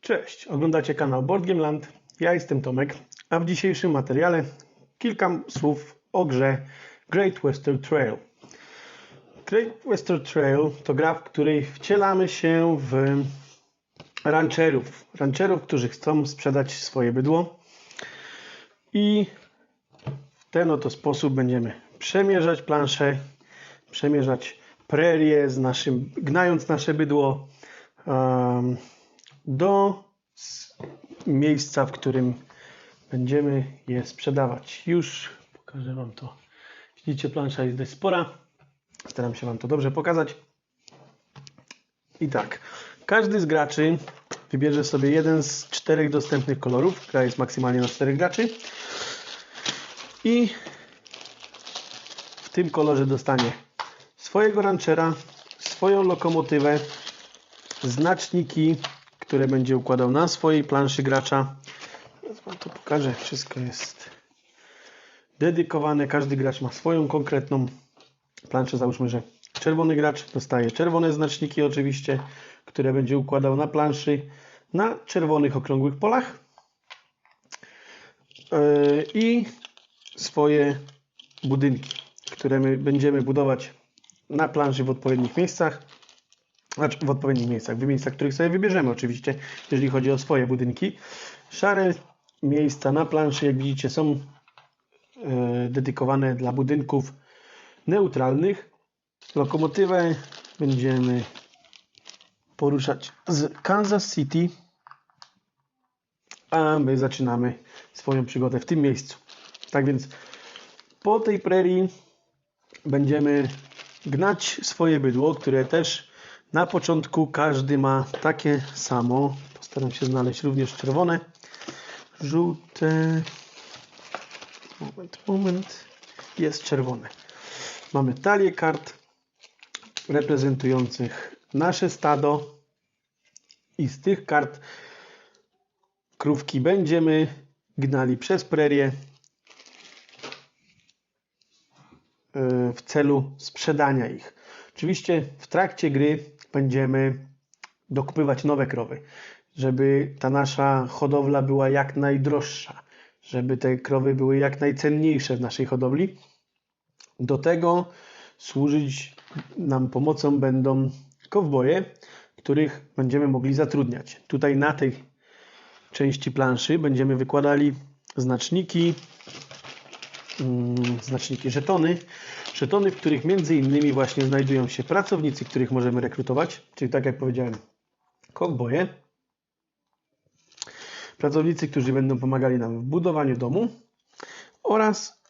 Cześć, oglądacie kanał Board Game Land. Ja jestem Tomek, a w dzisiejszym materiale kilka słów o grze Great Western Trail. Great Western Trail to gra, w której wcielamy się w rancherów. Rancherów, którzy chcą sprzedać swoje bydło i w ten oto sposób będziemy przemierzać planszę, przemierzać prerię z naszym, gnając nasze bydło em, do miejsca, w którym będziemy je sprzedawać. Już pokażę Wam to. Widzicie, plansza jest dość spora. Staram się Wam to dobrze pokazać. I tak, każdy z graczy wybierze sobie jeden z czterech dostępnych kolorów. Gra jest maksymalnie na czterech graczy. I w tym kolorze dostanie swojego ranchera, swoją lokomotywę, znaczniki, które będzie układał na swojej planszy gracza. Teraz Wam to pokażę. Wszystko jest dedykowane. Każdy gracz ma swoją konkretną planszę. Załóżmy, że czerwony gracz dostaje czerwone znaczniki oczywiście, które będzie układał na planszy na czerwonych okrągłych polach. Yy, I swoje budynki, które my będziemy budować na planszy w odpowiednich miejscach. Znaczy w odpowiednich miejscach, w miejscach, których sobie wybierzemy oczywiście, jeżeli chodzi o swoje budynki. Szare miejsca na planszy, jak widzicie, są e, dedykowane dla budynków neutralnych. Lokomotywę będziemy poruszać z Kansas City, a my zaczynamy swoją przygodę w tym miejscu. Tak więc po tej prerii będziemy gnać swoje bydło, które też na początku każdy ma takie samo. Postaram się znaleźć również czerwone, żółte. Moment, moment. Jest czerwone. Mamy talię kart reprezentujących nasze stado i z tych kart krówki będziemy gnali przez prerię e, w celu sprzedania ich. Oczywiście w trakcie gry będziemy dokupywać nowe krowy, żeby ta nasza hodowla była jak najdroższa, żeby te krowy były jak najcenniejsze w naszej hodowli. Do tego służyć nam pomocą będą kowboje, których będziemy mogli zatrudniać. Tutaj na tej części planszy będziemy wykładali znaczniki, znaczniki żetony, żetony, w których między innymi właśnie znajdują się pracownicy, których możemy rekrutować, czyli tak jak powiedziałem, kowboje, pracownicy, którzy będą pomagali nam w budowaniu domu. Oraz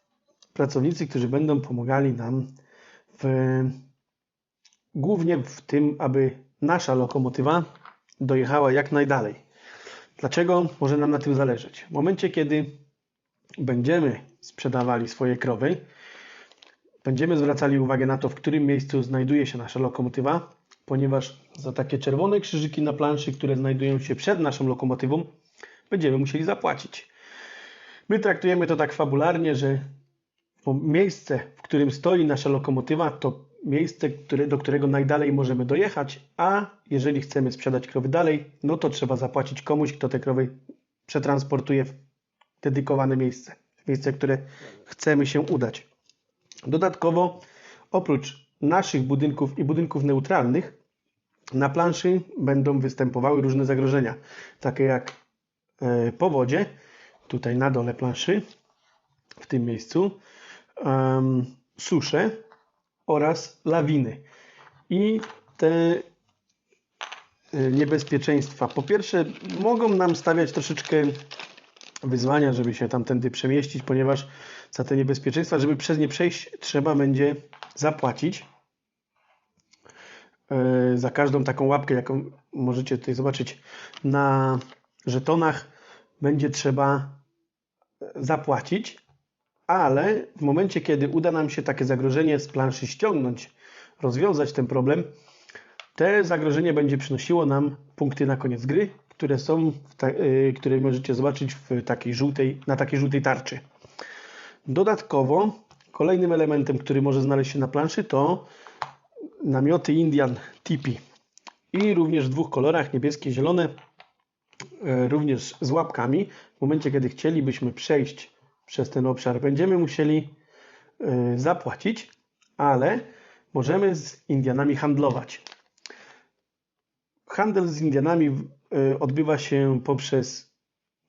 pracownicy, którzy będą pomagali nam w, głównie w tym, aby nasza lokomotywa dojechała jak najdalej. Dlaczego? Może nam na tym zależeć? W momencie, kiedy będziemy sprzedawali swoje krowy, będziemy zwracali uwagę na to, w którym miejscu znajduje się nasza lokomotywa, ponieważ za takie czerwone krzyżyki na planszy, które znajdują się przed naszą lokomotywą, będziemy musieli zapłacić. My traktujemy to tak fabularnie, że miejsce, w którym stoi nasza lokomotywa, to miejsce, które, do którego najdalej możemy dojechać, a jeżeli chcemy sprzedać krowy dalej, no to trzeba zapłacić komuś, kto te krowy przetransportuje w dedykowane miejsce, miejsce, które chcemy się udać. Dodatkowo, oprócz naszych budynków i budynków neutralnych, na planszy będą występowały różne zagrożenia, takie jak e, powodzie, tutaj na dole planszy, w tym miejscu, susze oraz lawiny. I te e, niebezpieczeństwa, po pierwsze, mogą nam stawiać troszeczkę wyzwania, żeby się tamtędy przemieścić, ponieważ za te niebezpieczeństwa, żeby przez nie przejść, trzeba będzie zapłacić. E, Za każdą taką łapkę, jaką możecie tutaj zobaczyć na żetonach, będzie trzeba zapłacić, ale w momencie, kiedy uda nam się takie zagrożenie z planszy ściągnąć, rozwiązać ten problem, te zagrożenie będzie przynosiło nam punkty na koniec gry, które są, ta, y, które możecie zobaczyć w takiej żółtej, na takiej żółtej tarczy. Dodatkowo Kolejnym elementem, który może znaleźć się na planszy to namioty Indian Tipi. I również w dwóch kolorach, niebieskie zielone, e, również z łapkami. W momencie, kiedy chcielibyśmy przejść przez ten obszar, będziemy musieli e, zapłacić, ale możemy z Indianami handlować. Handel z Indianami odbywa się poprzez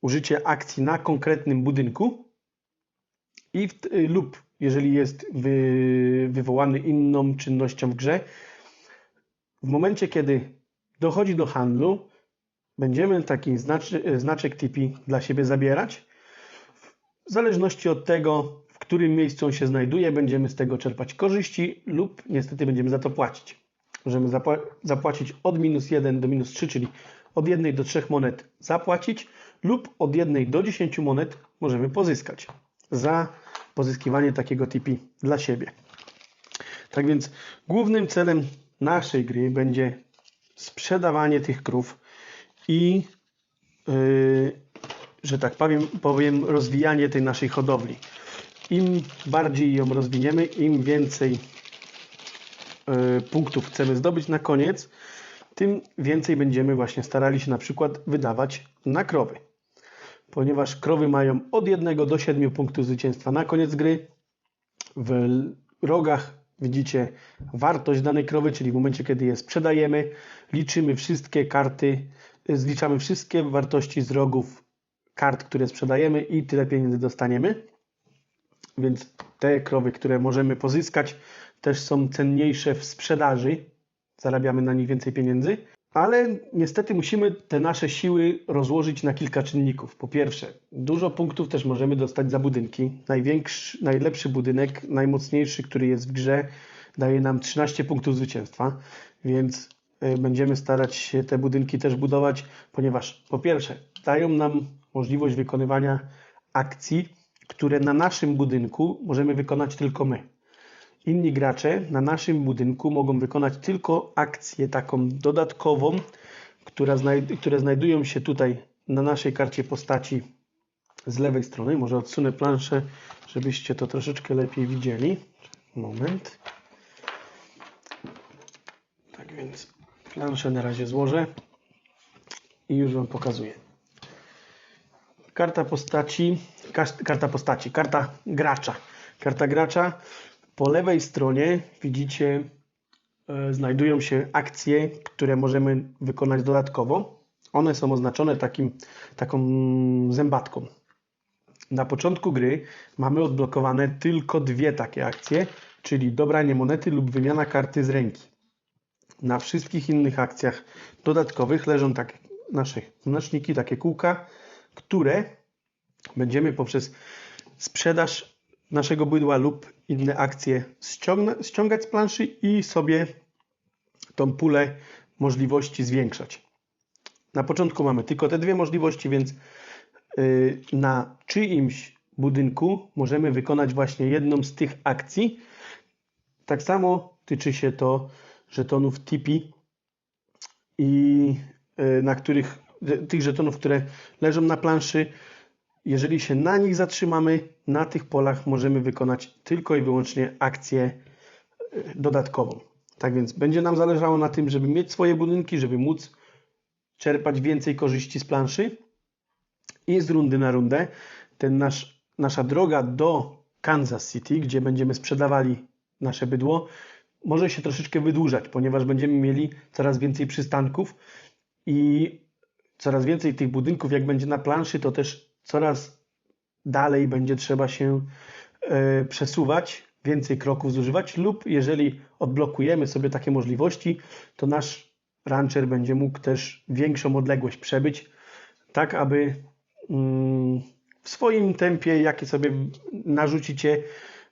użycie akcji na konkretnym budynku i w, lub jeżeli jest wy, wywołany inną czynnością w grze. W momencie, kiedy dochodzi do handlu, będziemy taki znaczy, znaczek TP dla siebie zabierać. W zależności od tego, w którym miejscu on się znajduje, będziemy z tego czerpać korzyści lub niestety będziemy za to płacić. Możemy zapła zapłacić od minus 1 do minus 3, czyli od 1 do 3 monet zapłacić lub od 1 do 10 monet możemy pozyskać za pozyskiwanie takiego TP dla siebie. Tak więc głównym celem naszej gry będzie sprzedawanie tych krów i yy, że tak powiem, powiem, rozwijanie tej naszej hodowli. Im bardziej ją rozwiniemy, im więcej yy, punktów chcemy zdobyć na koniec, tym więcej będziemy właśnie starali się na przykład wydawać na krowy ponieważ krowy mają od 1 do 7 punktów zwycięstwa na koniec gry. W rogach widzicie wartość danej krowy, czyli w momencie, kiedy je sprzedajemy, liczymy wszystkie karty, zliczamy wszystkie wartości z rogów kart, które sprzedajemy i tyle pieniędzy dostaniemy. Więc te krowy, które możemy pozyskać, też są cenniejsze w sprzedaży. Zarabiamy na nich więcej pieniędzy. Ale niestety musimy te nasze siły rozłożyć na kilka czynników. Po pierwsze, dużo punktów też możemy dostać za budynki. Największy, najlepszy budynek, najmocniejszy, który jest w grze, daje nam 13 punktów zwycięstwa, więc e, będziemy starać się te budynki też budować, ponieważ po pierwsze, dają nam możliwość wykonywania akcji, które na naszym budynku możemy wykonać tylko my. Inni gracze na naszym budynku mogą wykonać tylko akcję taką dodatkową, która znajd które znajdują się tutaj na naszej karcie postaci z lewej strony. Może odsunę planszę, żebyście to troszeczkę lepiej widzieli. Moment. Tak więc planszę na razie złożę i już Wam pokazuję. Karta postaci, karta postaci, karta gracza. Karta gracza po lewej stronie widzicie, e, znajdują się akcje, które możemy wykonać dodatkowo. One są oznaczone takim, taką zębatką. Na początku gry mamy odblokowane tylko dwie takie akcje, czyli dobranie monety lub wymiana karty z ręki. Na wszystkich innych akcjach dodatkowych leżą takie nasze znaczniki, takie kółka, które będziemy poprzez sprzedaż naszego bydła lub inne akcje ściągać z planszy i sobie tą pulę możliwości zwiększać. Na początku mamy tylko te dwie możliwości, więc y, na czyimś budynku możemy wykonać właśnie jedną z tych akcji. Tak samo tyczy się to żetonów Tipi i y, na których tych żetonów, które leżą na planszy, jeżeli się na nich zatrzymamy, na tych polach możemy wykonać tylko i wyłącznie akcję e, dodatkową. Tak więc będzie nam zależało na tym, żeby mieć swoje budynki, żeby móc czerpać więcej korzyści z planszy i z rundy na rundę. Ten nasz, nasza droga do Kansas City, gdzie będziemy sprzedawali nasze bydło, może się troszeczkę wydłużać, ponieważ będziemy mieli coraz więcej przystanków i coraz więcej tych budynków, jak będzie na planszy, to też coraz dalej będzie trzeba się e, przesuwać, więcej kroków zużywać, lub jeżeli odblokujemy sobie takie możliwości, to nasz rancher będzie mógł też większą odległość przebyć, tak aby mm, w swoim tempie, jakie sobie narzucicie,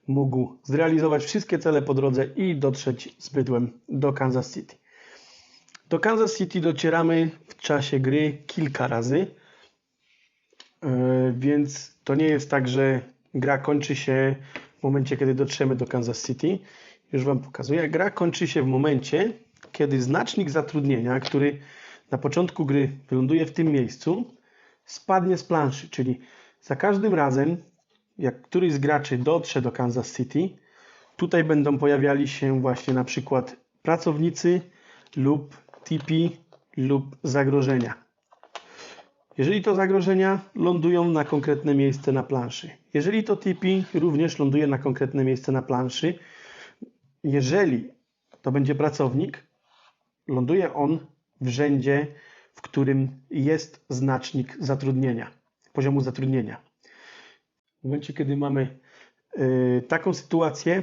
mógł zrealizować wszystkie cele po drodze i dotrzeć z bydłem do Kansas City. Do Kansas City docieramy w czasie gry kilka razy. E, więc to nie jest tak, że gra kończy się w momencie, kiedy dotrzemy do Kansas City. Już Wam pokazuję. Gra kończy się w momencie, kiedy znacznik zatrudnienia, który na początku gry wyląduje w tym miejscu, spadnie z planszy. Czyli za każdym razem, jak któryś z graczy dotrze do Kansas City, tutaj będą pojawiali się właśnie na przykład pracownicy lub TP lub zagrożenia. Jeżeli to zagrożenia lądują na konkretne miejsce na planszy. Jeżeli to TP również ląduje na konkretne miejsce na planszy. Jeżeli to będzie pracownik, ląduje on w rzędzie, w którym jest znacznik zatrudnienia, poziomu zatrudnienia. W momencie, kiedy mamy y, taką sytuację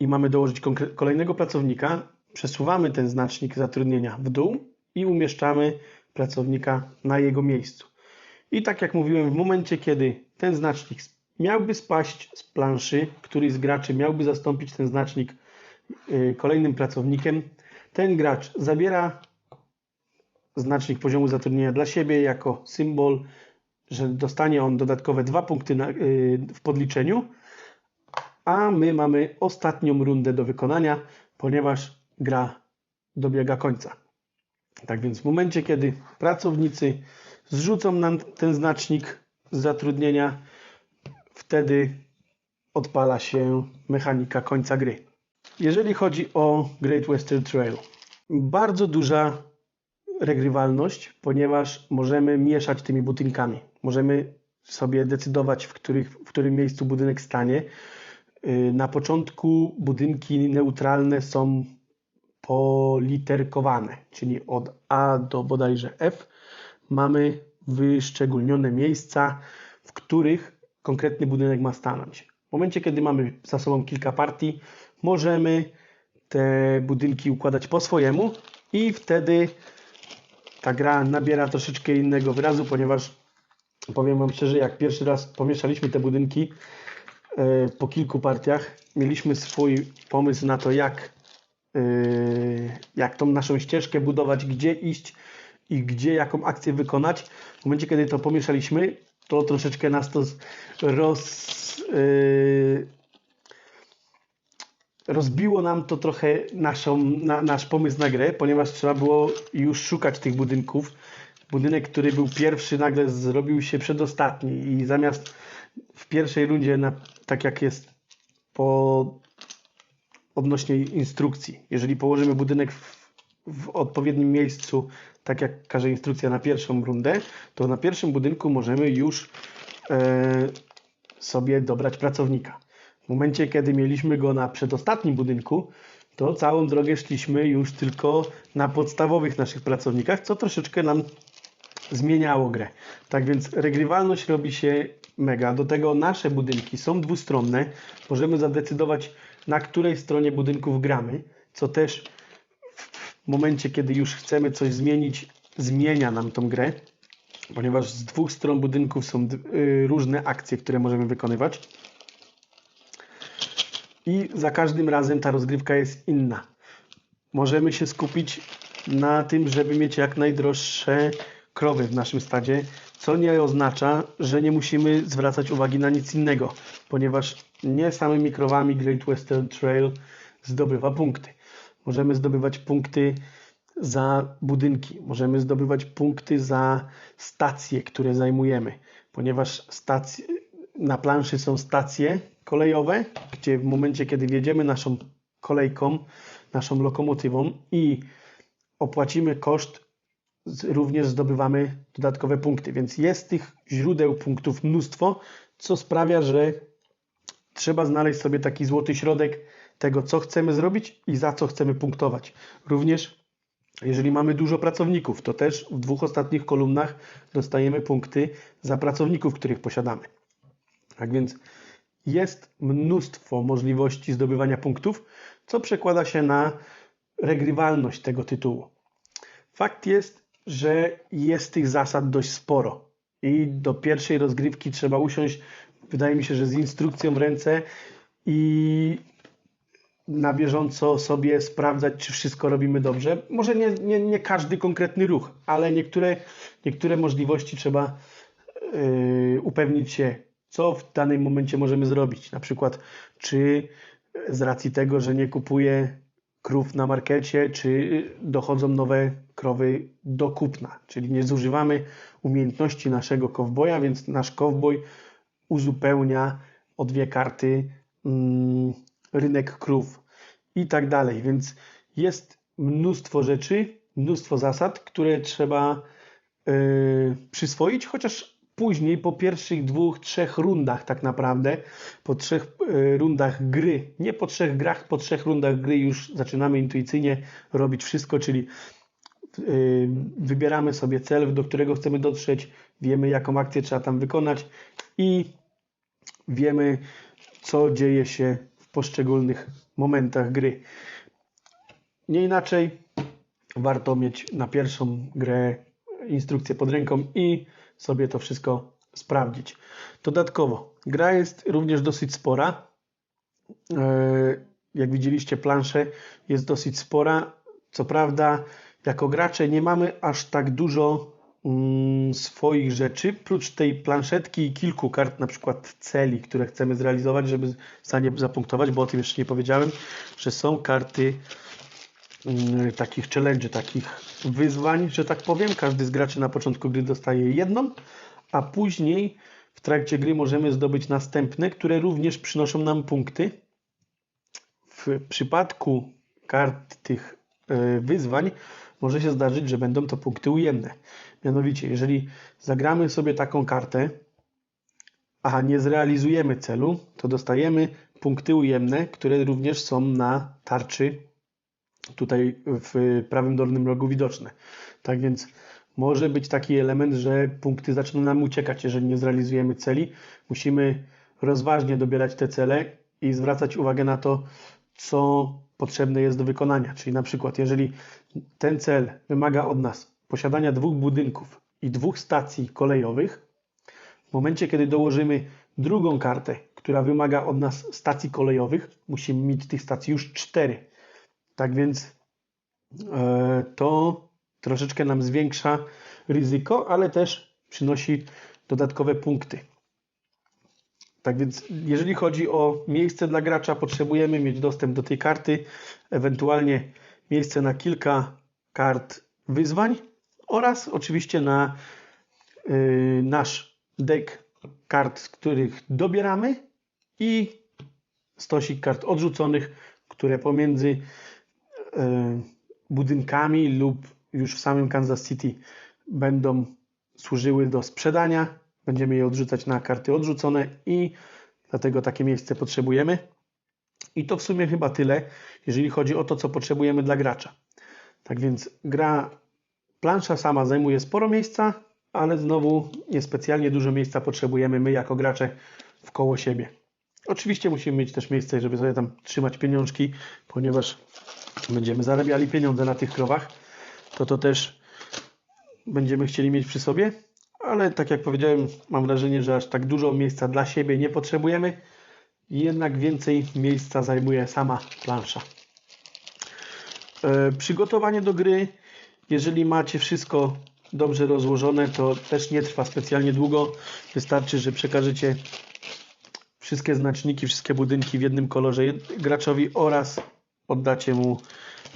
i mamy dołożyć kolejnego pracownika, przesuwamy ten znacznik zatrudnienia w dół i umieszczamy pracownika na jego miejscu. I tak jak mówiłem, w momencie, kiedy ten znacznik miałby spaść z planszy, któryś z graczy miałby zastąpić ten znacznik y, kolejnym pracownikiem, ten gracz zabiera znacznik poziomu zatrudnienia dla siebie jako symbol, że dostanie on dodatkowe dwa punkty na, yy, w podliczeniu, a my mamy ostatnią rundę do wykonania, ponieważ gra dobiega końca. Tak więc w momencie, kiedy pracownicy zrzucą nam ten znacznik zatrudnienia, wtedy odpala się mechanika końca gry. Jeżeli chodzi o Great Western Trail, bardzo duża regrywalność, ponieważ możemy mieszać tymi budynkami. Możemy sobie decydować, w, których, w którym miejscu budynek stanie. Y, na początku budynki neutralne są politerkowane, czyli od A do bodajże F mamy wyszczególnione miejsca, w których konkretny budynek ma stanąć. W momencie, kiedy mamy za sobą kilka partii, możemy te budynki układać po swojemu i wtedy ta gra nabiera troszeczkę innego wyrazu, ponieważ powiem Wam szczerze, jak pierwszy raz pomieszaliśmy te budynki e, po kilku partiach, mieliśmy swój pomysł na to, jak, jak tą naszą ścieżkę budować, gdzie iść i gdzie jaką akcję wykonać. W momencie, kiedy to pomieszaliśmy, to troszeczkę nas to roz, e, rozbiło nam to trochę naszą, na, nasz pomysł na grę, ponieważ trzeba było już szukać tych budynków. Budynek, który był pierwszy, nagle zrobił się przedostatni i zamiast w pierwszej rundzie, na, tak jak jest po odnośnie instrukcji, jeżeli położymy budynek w, w odpowiednim miejscu, tak jak każe instrukcja na pierwszą rundę, to na pierwszym budynku możemy już e, sobie dobrać pracownika. W momencie, kiedy mieliśmy go na przedostatnim budynku, to całą drogę szliśmy już tylko na podstawowych naszych pracownikach, co troszeczkę nam zmieniało grę. Tak więc regrywalność robi się mega. Do tego nasze budynki są dwustronne. Możemy zadecydować, na której stronie budynków gramy, co też w momencie, kiedy już chcemy coś zmienić, zmienia nam tą grę, ponieważ z dwóch stron budynków są y, różne akcje, które możemy wykonywać i za każdym razem ta rozgrywka jest inna. Możemy się skupić na tym, żeby mieć jak najdroższe krowy w naszym stadzie, co nie oznacza, że nie musimy zwracać uwagi na nic innego, ponieważ nie samymi krowami Great Western Trail zdobywa punkty. Możemy zdobywać punkty za budynki, możemy zdobywać punkty za stacje, które zajmujemy, ponieważ stacje, na planszy są stacje kolejowe, gdzie w momencie, kiedy wjedziemy naszą kolejką, naszą lokomotywą i opłacimy koszt, również zdobywamy dodatkowe punkty. Więc jest tych źródeł punktów mnóstwo, co sprawia, że trzeba znaleźć sobie taki złoty środek tego, co chcemy zrobić i za co chcemy punktować. Również jeżeli mamy dużo pracowników, to też w dwóch ostatnich kolumnach dostajemy punkty za pracowników, których posiadamy. Tak więc jest mnóstwo możliwości zdobywania punktów, co przekłada się na regrywalność tego tytułu. Fakt jest, że jest tych zasad dość sporo i do pierwszej rozgrywki trzeba usiąść, wydaje mi się, że z instrukcją w ręce i na bieżąco sobie sprawdzać, czy wszystko robimy dobrze. Może nie, nie, nie każdy konkretny ruch, ale niektóre, niektóre możliwości trzeba yy, upewnić się, co w danym momencie możemy zrobić. Na przykład, czy z racji tego, że nie kupuję krów na markecie, czy dochodzą nowe krowy do kupna, czyli nie zużywamy umiejętności naszego kowboja, więc nasz kowboj uzupełnia o dwie karty mm, rynek krów i tak dalej. Więc jest mnóstwo rzeczy, mnóstwo zasad, które trzeba yy, przyswoić, chociaż później po pierwszych dwóch, trzech rundach tak naprawdę, po trzech yy, rundach gry, nie po trzech grach, po trzech rundach gry już zaczynamy intuicyjnie robić wszystko, czyli yy, wybieramy sobie cel, do którego chcemy dotrzeć, wiemy jaką akcję trzeba tam wykonać i wiemy co dzieje się w poszczególnych momentach gry. Nie inaczej warto mieć na pierwszą grę instrukcję pod ręką i sobie to wszystko sprawdzić. Dodatkowo, gra jest również dosyć spora. E, jak widzieliście, plansze jest dosyć spora. Co prawda, jako gracze nie mamy aż tak dużo swoich rzeczy, prócz tej planszetki i kilku kart, na przykład celi, które chcemy zrealizować, żeby za nie zapunktować, bo o tym jeszcze nie powiedziałem, że są karty Mm, takich challenge, takich wyzwań, że tak powiem. Każdy z graczy na początku gry dostaje jedną, a później w trakcie gry możemy zdobyć następne, które również przynoszą nam punkty. W przypadku kart tych e, wyzwań może się zdarzyć, że będą to punkty ujemne. Mianowicie, jeżeli zagramy sobie taką kartę, a nie zrealizujemy celu, to dostajemy punkty ujemne, które również są na tarczy tutaj w prawym dolnym rogu widoczne. Tak więc może być taki element, że punkty zaczną nam uciekać, jeżeli nie zrealizujemy celi. Musimy rozważnie dobierać te cele i zwracać uwagę na to, co potrzebne jest do wykonania. Czyli na przykład, jeżeli ten cel wymaga od nas posiadania dwóch budynków i dwóch stacji kolejowych, w momencie, kiedy dołożymy drugą kartę, która wymaga od nas stacji kolejowych, musimy mieć tych stacji już cztery. Tak więc e, to troszeczkę nam zwiększa ryzyko, ale też przynosi dodatkowe punkty. Tak więc, jeżeli chodzi o miejsce dla gracza, potrzebujemy mieć dostęp do tej karty, ewentualnie miejsce na kilka kart wyzwań oraz oczywiście na yy, nasz deck kart, z których dobieramy i stosik kart odrzuconych, które pomiędzy E, budynkami lub już w samym Kansas City będą służyły do sprzedania. Będziemy je odrzucać na karty odrzucone i dlatego takie miejsce potrzebujemy. I to w sumie chyba tyle, jeżeli chodzi o to, co potrzebujemy dla gracza. Tak więc gra, plansza sama zajmuje sporo miejsca, ale znowu niespecjalnie dużo miejsca potrzebujemy my jako gracze w koło siebie. Oczywiście musimy mieć też miejsce, żeby sobie tam trzymać pieniążki, ponieważ będziemy zarabiali pieniądze na tych krowach, to to też będziemy chcieli mieć przy sobie, ale tak jak powiedziałem, mam wrażenie, że aż tak dużo miejsca dla siebie nie potrzebujemy, jednak więcej miejsca zajmuje sama plansza. E, przygotowanie do gry, jeżeli macie wszystko dobrze rozłożone, to też nie trwa specjalnie długo. Wystarczy, że przekażecie wszystkie znaczniki, wszystkie budynki w jednym kolorze graczowi oraz oddacie mu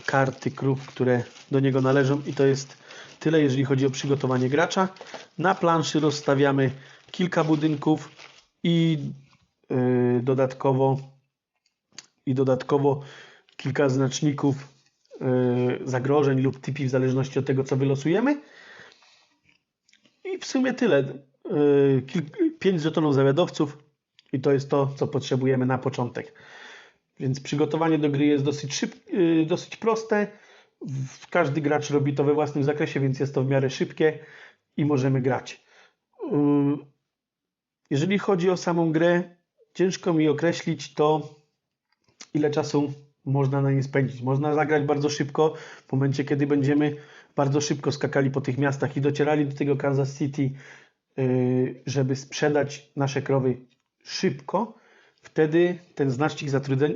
karty krów, które do niego należą i to jest tyle, jeżeli chodzi o przygotowanie gracza. Na planszy rozstawiamy kilka budynków i yy, dodatkowo i dodatkowo kilka znaczników yy, zagrożeń lub typi w zależności od tego, co wylosujemy. I w sumie tyle. Yy, pięć żetonów zawiadowców i to jest to, co potrzebujemy na początek. Więc przygotowanie do gry jest dosyć, yy, dosyć proste. Każdy gracz robi to we własnym zakresie, więc jest to w miarę szybkie i możemy grać. Jeżeli chodzi o samą grę, ciężko mi określić to, ile czasu można na nie spędzić. Można zagrać bardzo szybko, w momencie, kiedy będziemy bardzo szybko skakali po tych miastach i docierali do tego Kansas City, yy, żeby sprzedać nasze krowy szybko, wtedy ten znacznik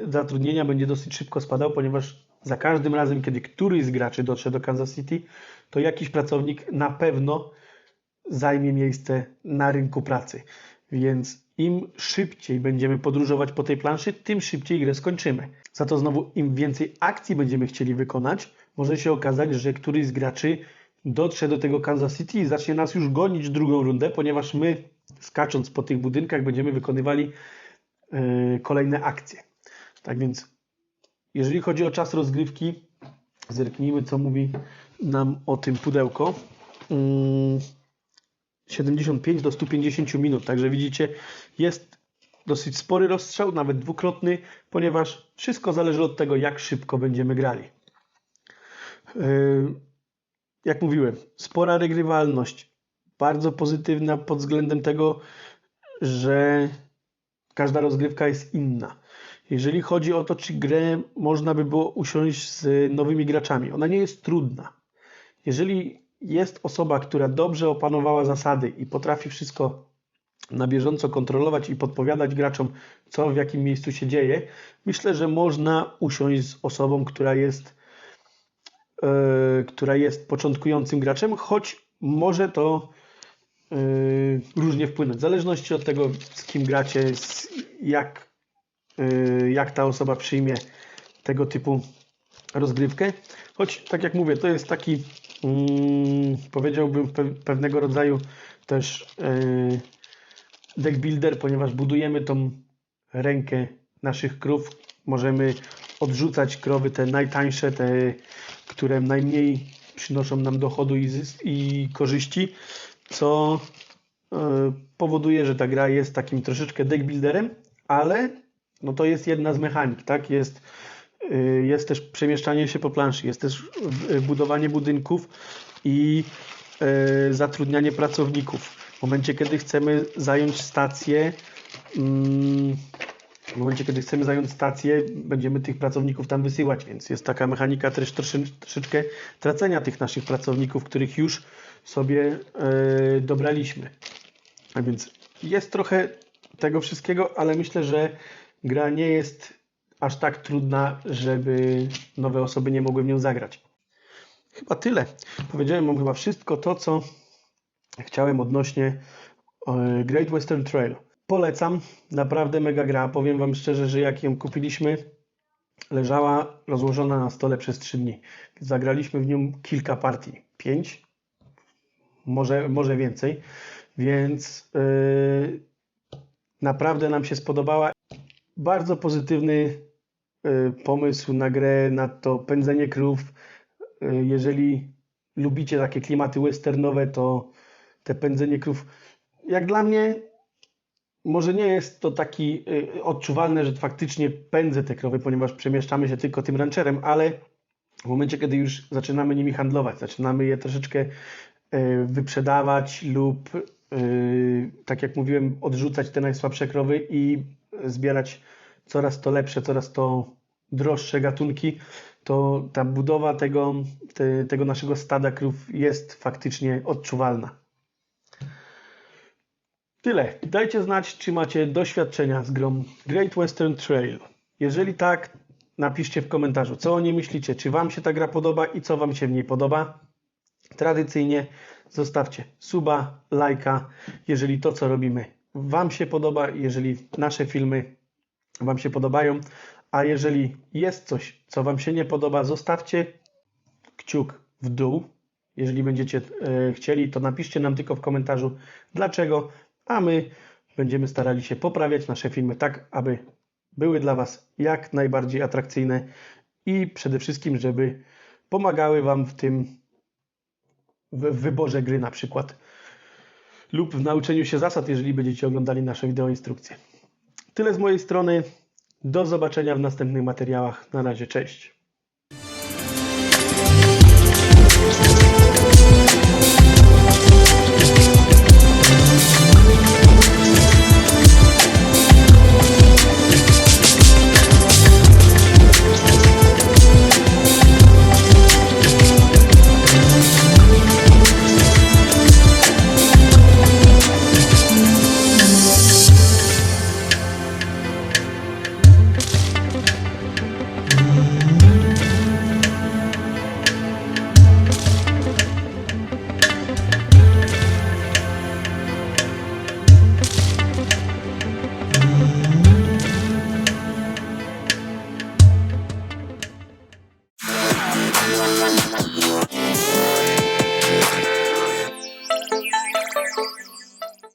zatrudnienia będzie dosyć szybko spadał, ponieważ za każdym razem, kiedy któryś z graczy dotrze do Kansas City, to jakiś pracownik na pewno zajmie miejsce na rynku pracy. Więc im szybciej będziemy podróżować po tej planszy, tym szybciej grę skończymy. Za to znowu im więcej akcji będziemy chcieli wykonać, może się okazać, że któryś z graczy dotrze do tego Kansas City i zacznie nas już gonić drugą rundę, ponieważ my skacząc po tych budynkach będziemy wykonywali e, kolejne akcje. Tak więc, jeżeli chodzi o czas rozgrywki, zerknijmy, co mówi nam o tym pudełko. Mm, 75 do 150 minut, także widzicie, jest dosyć spory rozstrzał, nawet dwukrotny, ponieważ wszystko zależy od tego, jak szybko będziemy grali. Yy, Jak mówiłem, spora regrywalność, bardzo pozytywna pod względem tego, że każda rozgrywka jest inna. Jeżeli chodzi o to, czy grę można by było usiąść z nowymi graczami, ona nie jest trudna. Jeżeli jest osoba, która dobrze opanowała zasady i potrafi wszystko na bieżąco kontrolować i podpowiadać graczom, co w jakim miejscu się dzieje, myślę, że można usiąść z osobą, która jest, e, która jest początkującym graczem, choć może to e, różnie wpłynąć. W zależności od tego, z kim gracie, z, jak, jak ta osoba przyjmie tego typu rozgrywkę. Choć, tak jak mówię, to jest taki, mm, powiedziałbym, pe- pewnego rodzaju też yy, deck builder, ponieważ budujemy tą rękę naszych krów. Możemy odrzucać krowy te najtańsze, te, które najmniej przynoszą nam dochodu i, i korzyści, co yy, powoduje, że ta gra jest takim troszeczkę deck builderem, ale no to jest jedna z mechanik, tak? Jest Y, jest też przemieszczanie się po planszy, jest też y, budowanie budynków i y, zatrudnianie pracowników. W momencie, kiedy chcemy zająć stację, mm, w momencie, kiedy chcemy zająć stację, będziemy tych pracowników tam wysyłać, więc jest taka mechanika też troszeczkę tracenia tych naszych pracowników, których już sobie dobraliśmy. A więc jest trochę tego wszystkiego, ale myślę, że gra nie jest aż tak trudna, żeby nowe osoby nie mogły w nią zagrać. Chyba tyle. Powiedziałem Wam chyba wszystko to, co chciałem odnośnie e, Great Western Trail. Polecam, naprawdę mega gra. Powiem Wam szczerze, że jak ją kupiliśmy, leżała rozłożona na stole przez 3 dni. Zagraliśmy w nią kilka partii. 5, może, może więcej, więc yy, naprawdę nam się spodobała. Bardzo pozytywny y, pomysł na grę, na to pędzenie krów. Y, Jeżeli lubicie takie klimaty westernowe, to te pędzenie krów, jak dla mnie, może nie jest to taki y, odczuwalne, że faktycznie pędzę te krowy, ponieważ przemieszczamy się tylko tym rancherem, ale w momencie, kiedy już zaczynamy nimi handlować, zaczynamy je troszeczkę wyprzedawać lub, tak jak mówiłem, odrzucać te najsłabsze krowy i zbierać coraz to lepsze, coraz to droższe gatunki, to ta budowa tego, te, tego naszego stada krów jest faktycznie odczuwalna. Tyle. Dajcie znać, czy macie doświadczenia z grą Great Western Trail. Jeżeli tak, napiszcie w komentarzu, co o niej myślicie, czy Wam się ta gra podoba i co Wam się w niej podoba. Tradycyjnie zostawcie suba, lajka, jeżeli to, co robimy Wam się podoba, jeżeli nasze filmy Wam się podobają, a jeżeli jest coś, co Wam się nie podoba, zostawcie kciuk w dół. Jeżeli będziecie e, chcieli, to napiszcie nam tylko w komentarzu dlaczego, a my będziemy starali się poprawiać nasze filmy tak, aby były dla Was jak najbardziej atrakcyjne i przede wszystkim, żeby pomagały Wam w tym w, wyborze gry na przykład lub w nauczeniu się zasad, jeżeli będziecie oglądali nasze wideoinstrukcje. Tyle z mojej strony. Do zobaczenia w następnych materiałach. Na razie, cześć.